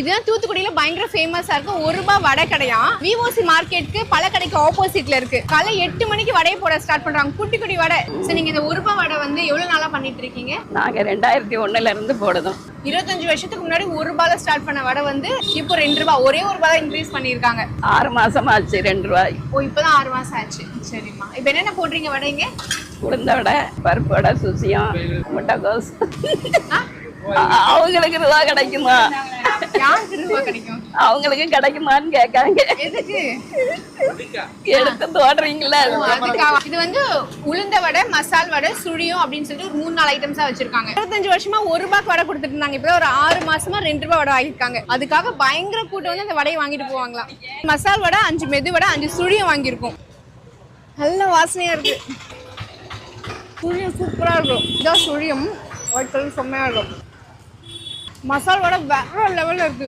இதுதான் தூத்துக்குடியில பயங்கர ஃபேமஸா இருக்கு ஒரு ரூபாய் வடை கடையா? விவோசி மார்க்கெட்டுக்கு பல கடைக்கு ஆப்போசிட்ல இருக்கு. காலை எட்டு மணிக்கு வடையை போட ஸ்டார்ட் பண்றாங்க. குட்டி குட்டி வடை. சரி நீங்க இந்த ஒரு ரூபாய் வடை வந்து எவ்வளவு நாளா பண்ணிட்டு இருக்கீங்க? நாங்க ரெண்டாயிரத்தி ஒண்ணுல இருந்து போடுதோம் இருபத்தஞ்சு வருஷத்துக்கு முன்னாடி ஒரு ரூபாயில ஸ்டார்ட் பண்ண வடை வந்து இப்போ ரெண்டு ரூபாய் ஒரே ஒரு ரூபாய் இன்க்ரீஸ் பண்ணிருக்காங்க ஆறு மாசம் ஆச்சு ரெண்டு ரூபாய். ஓ இப்பதான் ஆறு மாசம் ஆச்சு. சரிம்மா. இப்போ என்னென்ன போடுறீங்க வடைங்க உளுந்த வடை பருப்பு வடை சுசியம் முட்டைகோஸ்? அவங்களுக்கு ரூபா கிடைக்குமா? யாருக்கு ரூபாய் கிடைக்கும் அவங்களுக்கு கிடைக்குமான்னு கேட்காங்க எடுத்து தோடுறீங்களா. இது வந்து உளுந்த வடை மசால் வடை சுழியம் அப்படின்னு சொல்லிட்டு மூணு நாலு ஐட்டம்ஸா வச்சிருக்காங்க. இருபத்தஞ்சு வருஷமா ஒரு ரூபாய்க்கு வடை கொடுத்துட்டு இருந்தாங்க. இப்போ ஒரு ஆறு மாசமா ரெண்டு ரூபாய் வடை வாங்கியிருக்காங்க. அதுக்காக பயங்கர கூட்டம் வந்து அந்த வடையை வாங்கிட்டு போவாங்களாம். மசால் வடை அஞ்சு மெது வடை அஞ்சு சுழியம் வாங்கியிருக்கோம். நல்ல வாசனையா இருக்கு. சுழியம் சூப்பரா இருக்கும். இதான் சுழியம். ஒயிட் கலர் செம்மையா இருக்கும். மசால் வடை வேற லெவலில் இருக்கு.